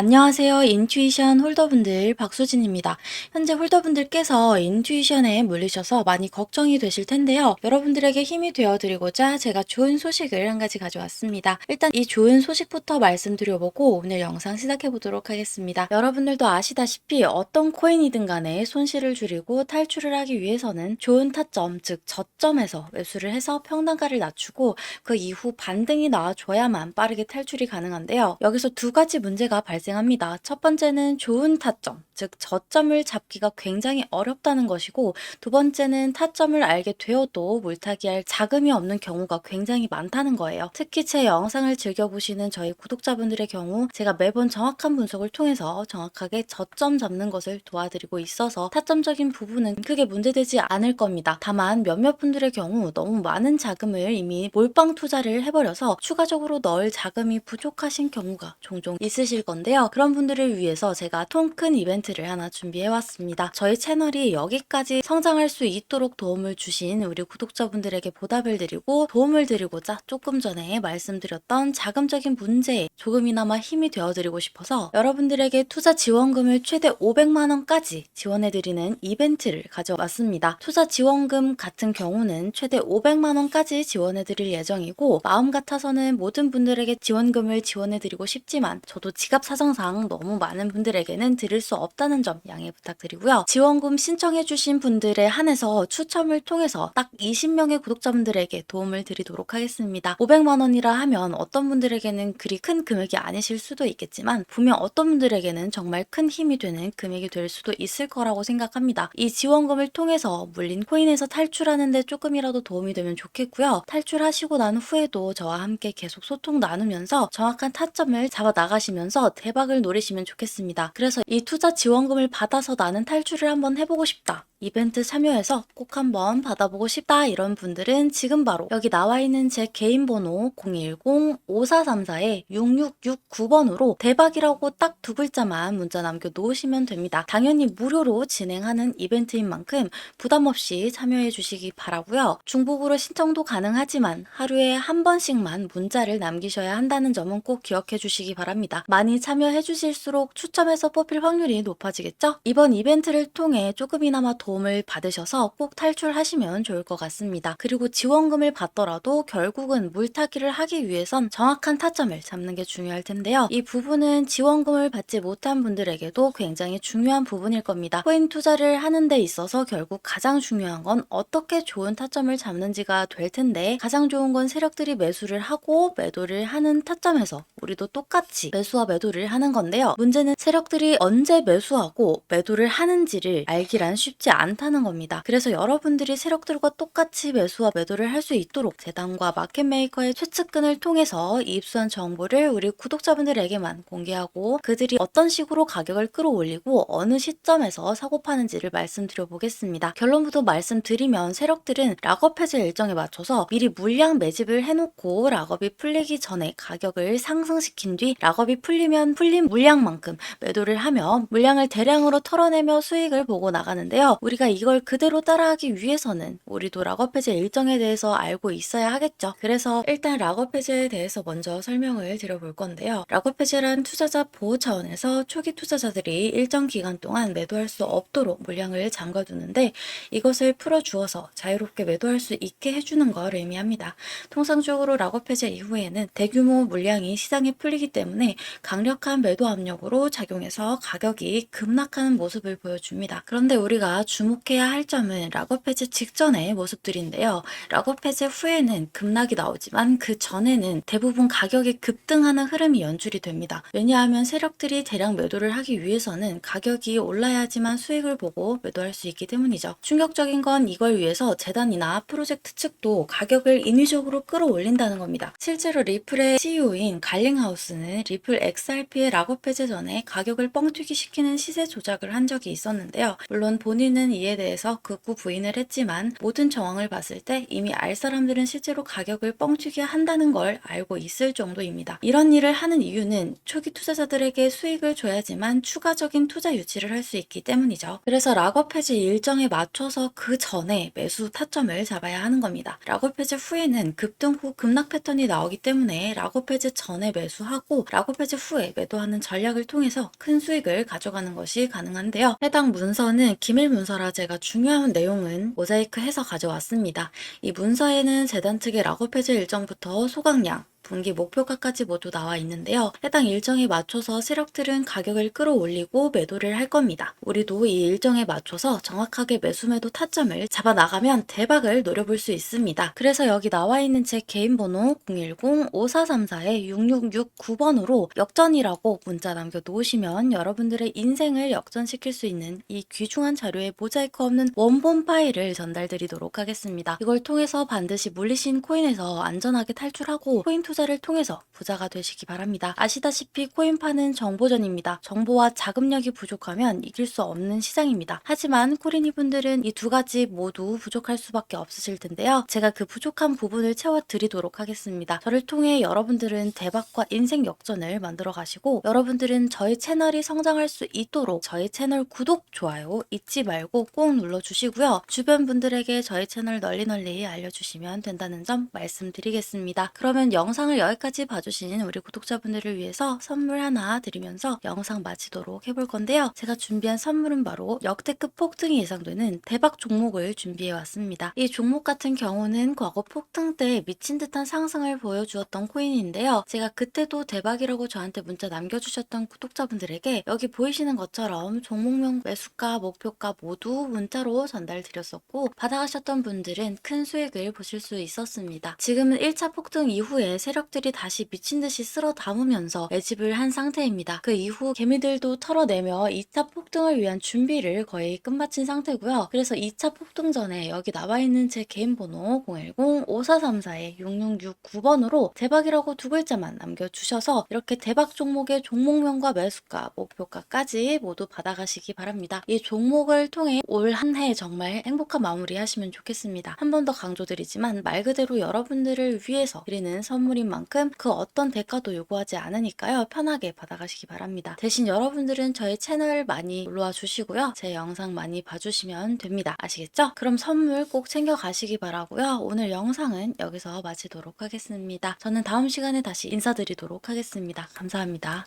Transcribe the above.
안녕하세요. 인투이션 홀더분들 박수진입니다. 현재 홀더분들께서 인투이션에 물리셔서 많이 걱정이 되실 텐데요. 여러분들에게 힘이 되어드리고자 제가 좋은 소식을 한 가지 가져왔습니다. 일단 이 좋은 소식부터 말씀드려보고 오늘 영상 시작해보도록 하겠습니다. 여러분들도 아시다시피 어떤 코인이든 간에 손실을 줄이고 탈출을 하기 위해서는 좋은 타점, 즉 저점에서 매수를 해서 평단가를 낮추고 그 이후 반등이 나와줘야만 빠르게 탈출이 가능한데요. 여기서 두 가지 문제가 발생 합니다. 첫 번째는 좋은 타점, 즉 저점을 잡기가 굉장히 어렵다는 것이고 두 번째는 타점을 알게 되어도 물타기할 자금이 없는 경우가 굉장히 많다는 거예요. 특히 제 영상을 즐겨보시는 저희 구독자분들의 경우 제가 매번 정확한 분석을 통해서 정확하게 저점 잡는 것을 도와드리고 있어서 타점적인 부분은 크게 문제되지 않을 겁니다. 다만 몇몇 분들의 경우 너무 많은 자금을 이미 몰빵 투자를 해버려서 추가적으로 넣을 자금이 부족하신 경우가 종종 있으실 건데요. 그런 분들을 위해서 제가 통 큰 이벤트를 하나 준비해 왔습니다. 저희 채널이 여기까지 성장할 수 있도록 도움을 주신 우리 구독자분들에게 보답을 드리고 도움을 드리고자 조금 전에 말씀드렸던 자금적인 문제에 조금이나마 힘이 되어드리고 싶어서 여러분들에게 투자 지원금을 최대 500만 원까지 지원해드리는 이벤트를 가져왔습니다. 투자 지원금 같은 경우는 최대 500만 원까지 지원해드릴 예정이고 마음 같아서는 모든 분들에게 지원금을 지원해드리고 싶지만 저도 지갑 사정 상 너무 많은 분들에게는 드릴 수 없다는 점 양해 부탁드리고요. 지원금 신청해주신 분들에 한해서 추첨을 통해서 딱 20명의 구독자분들에게 도움을 드리도록 하겠습니다. 500만 원이라 하면 어떤 분들에게는 그리 큰 금액이 아니실 수도 있겠지만 분명 어떤 분들에게는 정말 큰 힘이 되는 금액이 될 수도 있을 거라고 생각합니다. 이 지원금을 통해서 물린 코인에서 탈출하는데 조금이라도 도움이 되면 좋겠고요. 탈출하시고 난 후에도 저와 함께 계속 소통 나누면서 정확한 타점을 잡아 나가시면서 대 박을 노리시면 좋겠습니다. 그래서 이 투자 지원금을 받아서 나는 탈출을 한번 해보고 싶다. 이벤트 참여해서 꼭 한번 받아보고 싶다 이런 분들은 지금 바로 여기 나와 있는 제 개인 번호 010-5434-6669번으로 대박이라고 딱 두 글자만 문자 남겨 놓으시면 됩니다. 당연히 무료로 진행하는 이벤트인 만큼 부담 없이 참여해 주시기 바라고요. 중복으로 신청도 가능하지만 하루에 한 번씩만 문자를 남기셔야 한다는 점은 꼭 기억해 주시기 바랍니다. 많이 참여해 주실수록 추첨해서 뽑힐 확률이 높아지겠죠? 이번 이벤트를 통해 조금이나마 도움을 받으셔서 꼭 탈출하시면 좋을 것 같습니다. 그리고 지원금을 받더라도 결국은 물타기를 하기 위해선 정확한 타점을 잡는 게 중요할 텐데요. 이 부분은 지원금을 받지 못한 분들에게도 굉장히 중요한 부분일 겁니다. 코인 투자를 하는 데 있어서 결국 가장 중요한 건 어떻게 좋은 타점을 잡는지가 될 텐데 가장 좋은 건 세력들이 매수를 하고 매도를 하는 타점에서 우리도 똑같이 매수와 매도를 하는 건데요. 문제는 세력들이 언제 매수하고 매도를 하는지를 알기란 쉽지 않다는 겁니다. 그래서 여러분들이 세력들과 똑같이 매수와 매도를 할 수 있도록 재단과 마켓메이커의 최측근을 통해서 입수한 정보를 우리 구독자분들에게만 공개하고 그들이 어떤 식으로 가격을 끌어올리고 어느 시점에서 사고 파는지를 말씀드려 보겠습니다. 결론부터 말씀드리면 세력들은 락업 해제 일정에 맞춰서 미리 물량 매집을 해놓고 락업이 풀리기 전에 가격을 상승시킨 뒤 락업이 풀리면 풀린 물량만큼 매도를 하며 물량을 대량으로 털어내며 수익을 보고 나가는데요. 우리가 이걸 그대로 따라하기 위해서는 우리도 락업 해제 일정에 대해서 알고 있어야 하겠죠. 그래서 일단 락업 해제에 대해서 먼저 설명을 드려볼 건데요. 락업 해제란 투자자 보호 차원에서 초기 투자자들이 일정 기간 동안 매도할 수 없도록 물량을 잠가두는데 이것을 풀어주어서 자유롭게 매도할 수 있게 해주는 걸 의미합니다. 통상적으로 락업 해제 이후에는 대규모 물량이 시장에 풀리기 때문에 강력한 매도 압력으로 작용해서 가격이 급락하는 모습을 보여줍니다. 그런데 우리가 주 목해야 할 점은 락업 해제 직전의 모습들인데요. 락업 해제 후에는 급락이 나오지만 그 전에는 대부분 가격이 급등하는 흐름이 연출이 됩니다. 왜냐하면 세력들이 대량 매도를 하기 위해서는 가격이 올라야지만 수익을 보고 매도할 수 있기 때문이죠. 충격적인 건 이걸 위해서 재단이나 프로젝트 측도 가격을 인위적으로 끌어올린다는 겁니다. 실제로 리플의 CEO인 갈링하우스는 리플 XRP의 락업 해제 전에 가격을 뻥튀기 시키는 시세 조작을 한 적이 있었는데요. 물론 본인은 저는 이에 대해서 극구 부인을 했지만 모든 정황을 봤을 때 이미 알 사람들은 실제로 가격을 뻥튀기 한다는 걸 알고 있을 정도입니다. 이런 일을 하는 이유는 초기 투자자들에게 수익을 줘야지만 추가적인 투자 유치를 할 수 있기 때문이죠. 그래서 락업 해제 일정에 맞춰서 그 전에 매수 타점을 잡아야 하는 겁니다. 락업 해제 후에는 급등 후 급락 패턴이 나오기 때문에 락업 해제 전에 매수하고 락업 해제 후에 매도하는 전략을 통해서 큰 수익을 가져가는 것이 가능한데요. 해당 문서는 기밀 문서 라 제가 중요한 내용은 모자이크 해서 가져왔습니다. 이 문서에는 재단 측의 락업 해제 일정부터 소각량, 분기 목표가까지 모두 나와 있는데요. 해당 일정에 맞춰서 세력들은 가격을 끌어올리고 매도를 할 겁니다. 우리도 이 일정에 맞춰서 정확하게 매수 매도 타점을 잡아 나가면 대박을 노려볼 수 있습니다. 그래서 여기 나와 있는 제 개인 번호 010-5434-6669번으로 역전이라고 문자 남겨 놓으시면 여러분들의 인생을 역전시킬 수 있는 이 귀중한 자료에 모자이크 없는 원본 파일을 전달드리도록 하겠습니다. 이걸 통해서 반드시 물리신 코인에서 안전하게 탈출하고 코인 투자 를 통해서 부자가 되시기 바랍니다. 아시다시피 코인파는 정보전입니다. 정보와 자금력이 부족하면 이길 수 없는 시장입니다. 하지만 코리니 분들은 이 두 가지 모두 부족할 수밖에 없으실 텐데요. 제가 그 부족한 부분을 채워드리도록 하겠습니다. 저를 통해 여러분들은 대박과 인생 역전을 만들어 가시고 여러분들은 저희 채널이 성장할 수 있도록 저희 채널 구독, 좋아요 잊지 말고 꼭 눌러주시고요. 주변 분들에게 저희 채널 널리 널리 알려주시면 된다는 점 말씀드리겠습니다. 그러면 영상 을 여기까지 봐주신 우리 구독자분들을 위해서 선물 하나 드리면서 영상 마치도록 해볼 건데요. 제가 준비한 선물은 바로 역대급 폭등이 예상되는 대박 종목을 준비해 왔습니다. 이 종목 같은 경우는 과거 폭등 때 미친 듯한 상승을 보여주었던 코인인데요. 제가 그때도 대박이라고 저한테 문자 남겨주셨던 구독자분들에게 여기 보이시는 것처럼 종목명 매수가, 목표가 모두 문자로 전달드렸었고 받아가셨던 분들은 큰 수익을 보실 수 있었습니다. 지금은 1차 폭등 이후에 세력 들이 다시 미친 듯이 쓸어 담으면서 매집을 한 상태입니다. 그 이후 개미들도 털어내며 2차 폭등을 위한 준비를 거의 끝마친 상태고요. 그래서 2차 폭등 전에 여기 나와 있는 제 개인 번호 010-5434-6669번으로 대박이라고 두 글자만 남겨주셔서 이렇게 대박 종목의 종목명과 매수가, 목표가까지 모두 받아가시기 바랍니다. 이 종목을 통해 올 한 해 정말 행복한 마무리 하시면 좋겠습니다. 한 번 더 강조드리지만 말 그대로 여러분들을 위해서 드리는 선물인 만큼 그 어떤 대가도 요구하지 않으니까요. 편하게 받아가시기 바랍니다. 대신 여러분들은 저희 채널 많이 놀러와 주시고요. 제 영상 많이 봐주시면 됩니다. 아시겠죠? 그럼 선물 꼭 챙겨가시기 바라고요. 오늘 영상은 여기서 마치도록 하겠습니다. 저는 다음 시간에 다시 인사드리도록 하겠습니다. 감사합니다.